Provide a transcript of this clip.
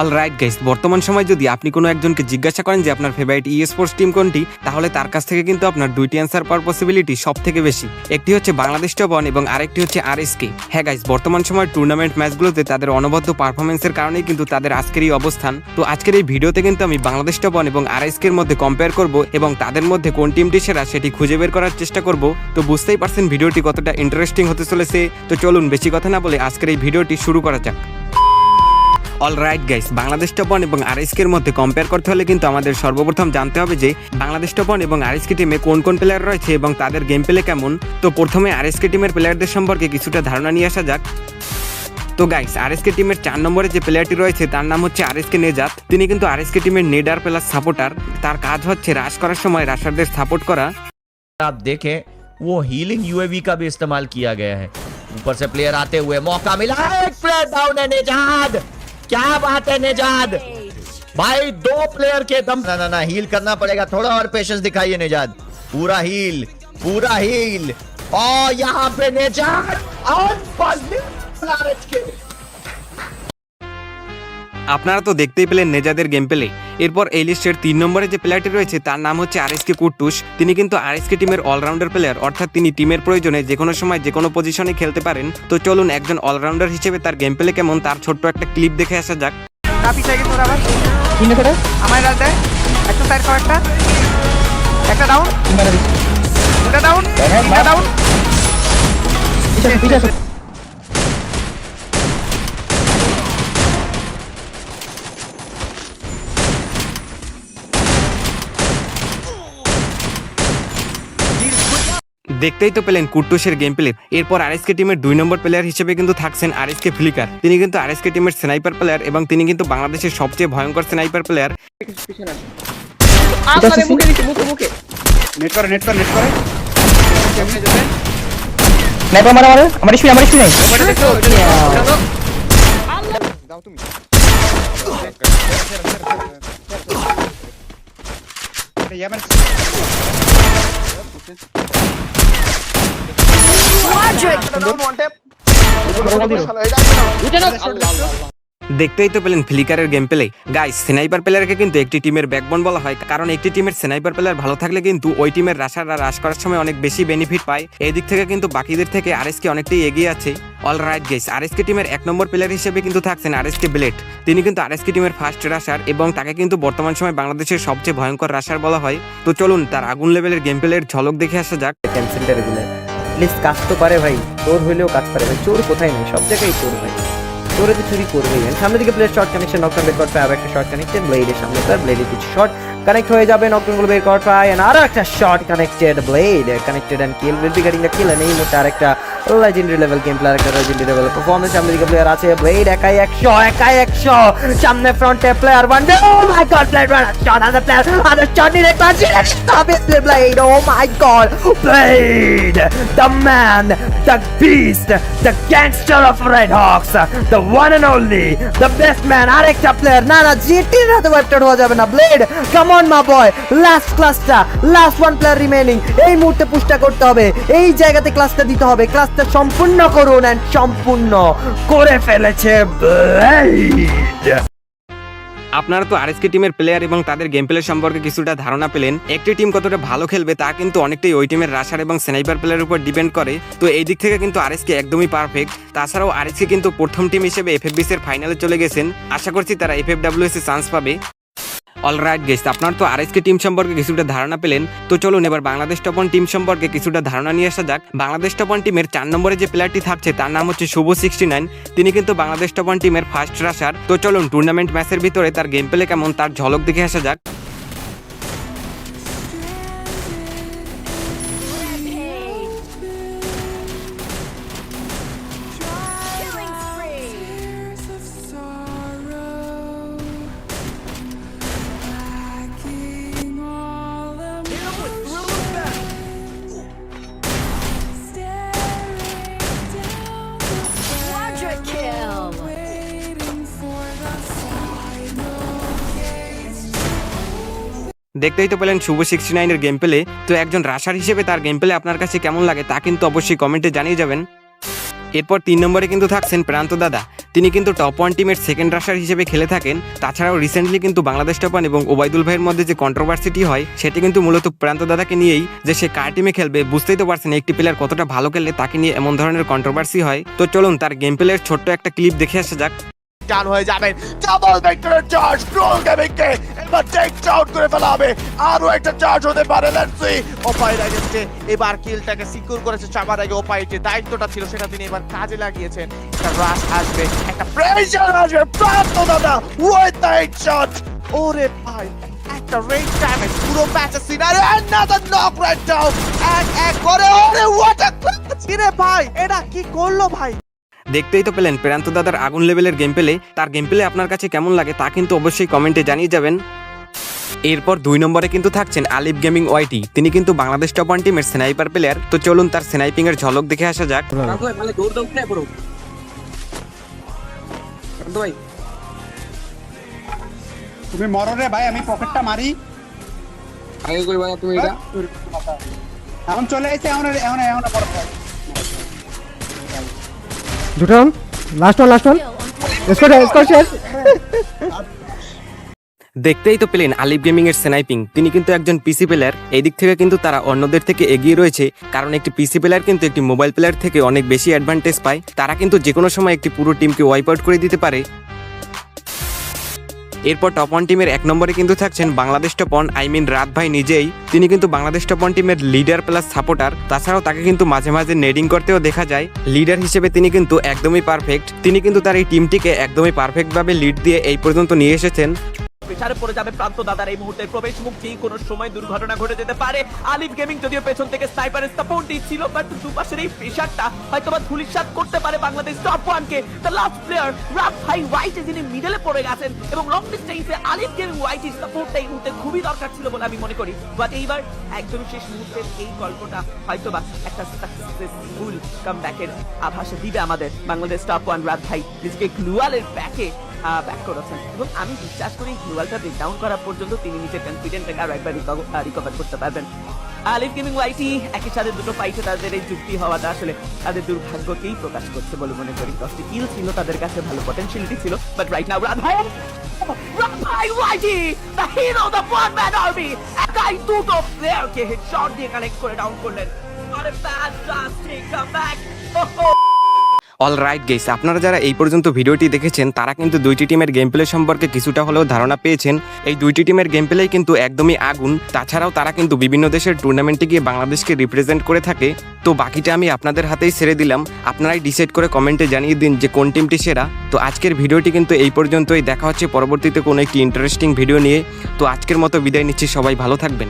All right guys বর্তমান সময় যদি আপনি কোনো একজনকে জিজ্ঞাসা করেন যে আপনার ফেভারিট ই স্পোর্টস টিম কোনটি, তাহলে তার কাছ থেকে কিন্তু আপনার দুইটি অ্যান্সার পাওয়ার পসিবিলিটি সব থেকে বেশি। একটি হচ্ছে বাংলাদেশ টপ ওয়ান এবং আরেকটি হচ্ছে আর কে হ্যাঁ গাইস বর্তমান সময় টুর্নামেন্ট ম্যাচগুলোতে তাদের অনবদ্য পারফরমেন্সের কারণেই কিন্তু তাদের আজকের এই অবস্থান। তো আজকের এই ভিডিওতে কিন্তু আমি বাংলাদেশ টপ ওয়ান এবং আর এর মধ্যে কম্পেয়ার করব এবং তাদের মধ্যে কোন টিমটি সেরা সেটি খুঁজে বের করার চেষ্টা করব। তো বুঝতেই পারছেন, ভিডিওটি কতটা ইন্টারেস্টিং হতে চলেছে। তো চলুন, বেশি কথা না বলে আজকের এই ভিডিওটি শুরু করা যাক। all right guys Bangladesh top one এবং আর এর মধ্যে কম্পেয়ার করতে হলে কিন্তু আমাদের সর্বপ্রথম জানতে হবে যে বাংলাদেশ টপ ওয়ান এবং আর টিমে কোন কোন প্লেয়ার রয়েছে এবং তাদের গেম প্লে কেমন তো প্রথমে আর টিমের প্লেয়ারদের সম্পর্কে কিছুটা ধারণা নিয়ে আসা যাক তো গাইস আরএসকে টিমের চার নম্বরে যে প্লেয়ারটি রয়েছে তার নাম হচ্ছে আরএসকে নেজাত তিনি কিন্তু আরএসকে টিমের নেডার প্লাস সাপোর্টার তার কাজ হচ্ছে রাশ করার সময় রাশারদের সাপোর্ট করা आप देखें वो हीलिंग यूएवी का भी इस्तेमाल किया गया है ऊपर से प्लेयर आते हुए मौका मिला एक प्लेयर डाउन है निजाद क्या बात है निजाद भाई, दो प्लेयर के दम ना ना ना हील करना पड़ेगा। थोड़ा और पेशेंस दिखाइए निजाद पूरा हील पूरा हील और यहाँ पे निजाद और আপনারা তো দেখতেই পেলেন নেজাদের গেম প্লে এরপর এই লিস্টের তিন নম্বরে যে প্লেয়ারটি রয়েছে তার নাম হচ্ছে আর আরএসকে কুট্টুস তিনি কিন্তু আর আরএসকে টিমের অলরাউন্ডার প্লেয়ার অর্থাৎ তিনি টিমের প্রয়োজনে যে কোনো সময় যে কোনো পজিশনে খেলতে পারেন। তো চলুন একজন অলরাউন্ডার হিসেবে তার গেম প্লে কেমন তার ছোট্ট একটা ক্লিপ দেখে আসা যাক। কাপি চাই তোর আবার। তিনটে করে আমার একটা সাইড একটা। একটা ডাউন ডাউন ডাউন দেখতেই তো পেলেন কুট্টুসের গেম প্লে এরপর আরএসকে টিমের দুই নম্বর প্লেয়ার হিসেবে কিন্তু থাকছেন আরএসকে ফ্লিকার তিনি কিন্তু আরএসকে টিমের স্নাইপার প্লেয়ার এবং তিনি কিন্তু বাংলাদেশের সবচেয়ে ভয়ঙ্কর স্নাইপার প্লেয়ার নেট করে নেট করে নেট করে। কেমনে যাবে স্নাইপার মারা মারে। আমার স্পিন আমার স্পিন নাই। ওটা দেখো ওটা তো দাও তুমি। আরে ইয়ামান দেখতেই তো পেলেন ফ্লিকারের গেম প্লে গাইস স্নাইপার প্লেয়ারকে কিন্তু একটি টিমের ব্যাকবোন বলা হয় কারণ একটি টিমের স্নাইপার প্লেয়ার ভালো থাকলে কিন্তু ওই টিমের রাশাররা রাশ করার সময় অনেক বেশি বেনিফিট পায়। এই দিক থেকে কিন্তু বাকিদের থেকে আরএসকে অনেকটাই এগিয়ে আছে। অল রাইট গেস আরএসকে টিমের এক নম্বর প্লেয়ার হিসেবে কিন্তু থাকছেন আরএসকে ব্লেড তিনি কিন্তু আরএসকে টিমের ফার্স্ট রাশার এবং তাকে কিন্তু বর্তমান সময় বাংলাদেশের সবচেয়ে ভয়ঙ্কর রাশার বলা হয়। তো চলুন তার আগুন লেভেলের গেম প্লের ঝলক দেখে আসা যাক। ক্যান্সেলটা রেগুলার প্লিজ কাজ তো পারে ভাই। চোর হইলেও কাজ পারে ভাই। চোর কোথায় নেই? সব জায়গায় চোর ভাই। চোরে তো চুরি করবেই। আর সামনে দিকে প্লেয়ার শর্ট কানেকশন নকডাউন বের করতে হবে একটা শর্ট কানেক্টেড ব্লেডের সামনে তার ব্লেডের কিছু শর্ট কানেক্ট হয়ে যাবে নকডাউনগুলো বের করতে হয় and আরও একটা short connected blade connected and kill will be getting the kill এই মুহূর্তে আরেকটা লেজেন্ডারি লেভেল গেম প্লেয়ার একটা লেজেন্ডারি লেভেল পারফরম্যান্স সামনে দিকে প্লেয়ার আছে ব্লেড একাই একশো একাই একশো, সামনে ফ্রন্টে player one oh my god blade one shot other player other shot pass stop it blade oh my god blade the man the beast the gangster of red hawks the one and only the best man আরেকটা player না না, জিটির হাতে ওয়েপটেড হওয়া যাবে না blade come on my boy last ক্লাসটা last one player remaining এই মুহূর্তে পুষ্টা করতে হবে। এই জায়গাতে ক্লাসটা দিতে হবে। ক্লাসটা সম্পূর্ণ করুন এন্ড সম্পূর্ণ করে ফেলেছে ব্লেড আপনারা তো আরএসকে টিমের প্লেয়ার এবং তাদের গেম প্লে সম্পর্কে কিছুটা ধারণা পেলেন। একটি টিম কতটা ভালো খেলবে তা কিন্তু অনেকটাই ওই টিমের রাশার এবং স্নাইপার প্লেয়ার উপর ডিপেন্ড করে। তো এই দিক থেকে কিন্তু আরএসকে একদমই পারফেক্ট তাছাড়াও আরএসকে কিন্তু প্রথম টিম হিসেবে এফএফবিস এর ফাইনালে চলে গেছেন। আশা করছি তারা এফএফডাব্লিউএস এ চান্স পাবে। অল রাইট গেস আপনার তো আরএসকে টিম সম্পর্কে কিছুটা ধারণা পেলেন। তো চলুন এবার বাংলাদেশ টপন টিম সম্পর্কে কিছুটা ধারণা নিয়ে আসা যাক। বাংলাদেশ টপন টিমের চার নম্বরে যে প্লেয়ারটি থাকছে, তার নাম হচ্ছে শুভ সিক্সটি নাইন তিনি কিন্তু বাংলাদেশ টপন টিমের ফার্স্ট রাশার তো চলুন টুর্নামেন্ট ম্যাচের ভিতরে তার গেম প্লে কেমন, তার ঝলক দেখে আসা যাক। দেখতেই তো পেলেন শুভ সিক্সটি নাইনের গেম প্লে তো একজন রাশার হিসেবে তার গেম প্লে আপনার কাছে কেমন লাগে তা কিন্তু অবশ্যই কমেন্টে জানিয়ে যাবেন। এরপর তিন নম্বরে কিন্তু থাকছেন প্রান্ত দাদা। তিনি কিন্তু টপ ওয়ান টিমের সেকেন্ড রাশার হিসেবে খেলে থাকেন। তাছাড়াও রিসেন্টলি কিন্তু বাংলাদেশ টপ ওয়ান এবং ওবায়দুল ভাইয়ের মধ্যে যে কন্ট্রোভার্সিটি হয়, সেটি কিন্তু মূলত প্রান্ত দাদাকে নিয়েই যে সে কার টিমে খেলবে, বুঝতেই তো পারছেন একটি প্লেয়ার কতটা ভালো খেললে তাকে নিয়ে এমন ধরনের কন্ট্রোভার্সি হয়। তো চলুন তার গেম প্লের ছোট্ট একটা ক্লিপ দেখে আসা যাক। ডান হয়ে যাবেন। ডাবল ভেক্টরের চার্জ ক্রোল গেমিংকে এবার টেক আউট করে ফেলা হবে। আরও একটা চার্জ হতে পারে সি ওপাইর আগেস্টে এবার কিলটাকে সিকিউর করেছে চাবার আগে ওপাই যে দায়িত্বটা ছিল, সেটা তিনি এবার কাজে লাগিয়েছেন। একটা রাশ আসবে, একটা প্রেসার আসবে। প্রাপ্ত দাদা উইথ দ্য হেডশট ওরে ভাই, একটা রেড ড্যামেজ পুরো ম্যাচের scenery another knock right down এক এক করে, ওরে হোয়াট আ রে ভাই এটা কি করল ভাই? দেখতেই তো পেলেন প্রান্ত দাদার আগুন লেভেলের গেম পেলে। তার গেম পেলে আপনার কাছে কেমন লাগে তা কিন্তু অবশ্যই কমেন্টে জানিয়ে যাবেন। এরপর দুই নম্বরে কিন্তু থাকছেন আলিফ গেমিং ওয়াইটি তিনি কিন্তু বাংলাদেশ টপ ওয়ান টিমের স্নাইপার প্লেয়ার তো চলুন তার স্নাইপিং এর ঝলক দেখে আসা যাক। তুমি মরো রে ভাই আমি পকেটটা মারি। আগে করবা না তুমি এটা? এখন চলে এসে এখন এখন এখন বড় ভাই last one last one score score শেষ দেখতেই তো পেলেন আলিফ গেমিং এর স্নাইপিং। তিনি কিন্তু একজন পিসি প্লেয়ার। এই দিক থেকে কিন্তু তারা অন্যদের থেকে এগিয়ে রয়েছে। কারণ একটি পিসি প্লেয়ার কিন্তু একটি মোবাইল প্লেয়ার থেকে অনেক বেশি অ্যাডভান্টেজ পায়। তারা কিন্তু যে কোনো সময় একটি পুরো টিমকে ওয়াইপ আউট করে দিতে পারে। এরপর টপন টিমের এক নম্বরে কিন্তু থাকছেন বাংলাদেশ টপন আই মিন রাত ভাই নিজেই। তিনি কিন্তু বাংলাদেশ টপন টিমের লিডার প্লাস সাপোর্টার তাছাড়াও তাকে কিন্তু মাঝে মাঝে নেডিং করতেও দেখা যায়। লিডার হিসেবে তিনি কিন্তু একদমই পারফেক্ট তিনি কিন্তু তার এই টিমটিকে একদমই পারফেক্টভাবে লিড দিয়ে এই পর্যন্ত নিয়ে এসেছেন। প্রেসারে পড়ে যাবে প্রান্ত দাদার এই মুহূর্তে প্রবেশ মুখ যে কোনো সময় দুর্ঘটনা ঘটে যেতে পারে। আলিফ গেমিং যদিও পেছন থেকে স্নাইপারের সাপোর্ট দিচ্ছিল বাট দুপাশের এই প্রেসারটা হয়তো বা ধুলিসাৎ করতে পারে বাংলাদেশ টপ ওয়ানকে দ্য লাস্ট প্লেয়ার রাফ ভাই হোয়াইটে যিনি মিডলে পড়ে গেছেন এবং লং ডিস্টেন্সে আলিফ গেমিং হোয়াইটের সাপোর্টটা এই মুহূর্তে খুবই দরকার ছিল বলে আমি মনে করি। বাট এইবার একদম শেষ মুহূর্তের এই গল্পটা হয়তো বা একটা সাকসেসফুল কামব্যাকের আভাস দিবে আমাদের বাংলাদেশ টপ ওয়ান রাত ভাই নিজেকে গ্লুয়ালের ব্যাকে ব্যাক করেছেন। এবং আমি বিশ্বাস করি গ্লুয়ালটা ব্রেক ডাউন করা পর্যন্ত তিনি নিজের কনফিডেন্টটাকে আরও একবার রিকভার করতে পারবেন। আলিফ গেমিং ওয়াইটি একই সাথে দুটো ফাইটে তাদের এই যুক্তি হওয়াটা আসলে তাদের দুর্ভাগ্যকেই প্রকাশ করছে বলে মনে করি। দশটি কিল ছিল, তাদের কাছে ভালো পটেনশিয়ালিটি ছিল বাট রাইট নাও রাত ভাই ভাই YT the hero the one man army একাই দুটো প্লেয়ারকে দিয়ে কানেক্ট করে ডাউন করলেন। আরে fantastic comeback all right guess আপনারা যারা এই পর্যন্ত ভিডিওটি দেখেছেন, তারা কিন্তু দুইটি টিমের গেম প্লে সম্পর্কে কিছুটা হলেও ধারণা পেয়েছেন। এই দুইটি টিমের গেম প্লেই কিন্তু একদমই আগুন। তাছাড়াও তারা কিন্তু বিভিন্ন দেশের টুর্নামেন্টে গিয়ে বাংলাদেশকে রিপ্রেজেন্ট করে থাকে। তো বাকিটা আমি আপনাদের হাতেই ছেড়ে দিলাম। আপনারাই ডিসাইড করে কমেন্টে জানিয়ে দিন যে কোন টিমটি সেরা। তো আজকের ভিডিওটি কিন্তু এই পর্যন্তই। দেখা হচ্ছে পরবর্তীতে কোনো একটি ইন্টারেস্টিং ভিডিও নিয়ে। তো আজকের মতো বিদায় নিচ্ছি। সবাই ভালো থাকবেন।